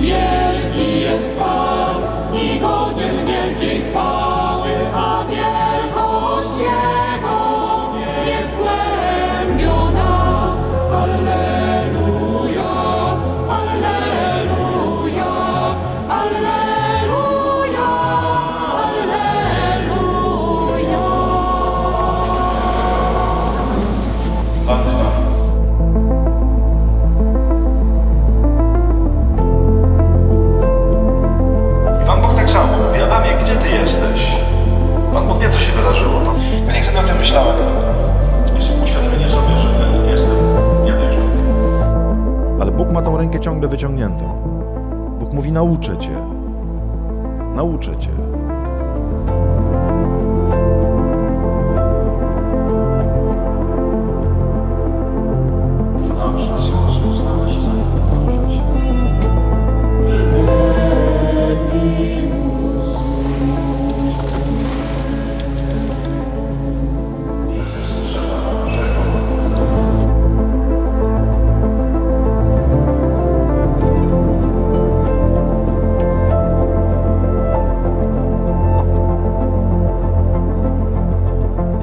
Wielki jest Pan i godzien wielkiej chwały. O tym myślałem. Jest uświadomienie sobie, że jestem niedojrzały. Ale Bóg ma tą rękę ciągle wyciągniętą. Bóg mówi: Nauczę cię. Nauczę cię.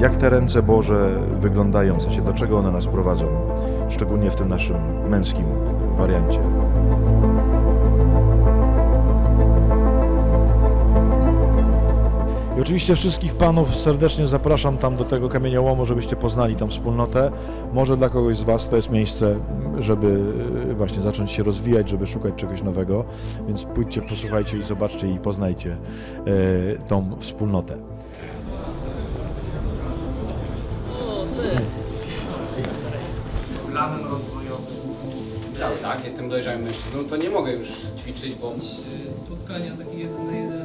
Jak te ręce Boże wyglądają, w sensie do czego one nas prowadzą, szczególnie w tym naszym męskim wariancie. I oczywiście wszystkich panów serdecznie zapraszam tam do tego kamieniołomu, żebyście poznali tą wspólnotę. Może dla kogoś z was to jest miejsce, żeby e, właśnie zacząć się rozwijać, żeby szukać czegoś nowego. Więc pójdźcie, posłuchajcie i zobaczcie i poznajcie e, tą wspólnotę. Dojrzały, tak? Jestem dojrzałym mężczyzną, to nie mogę już ćwiczyć, bo spotkania takie jeden na jeden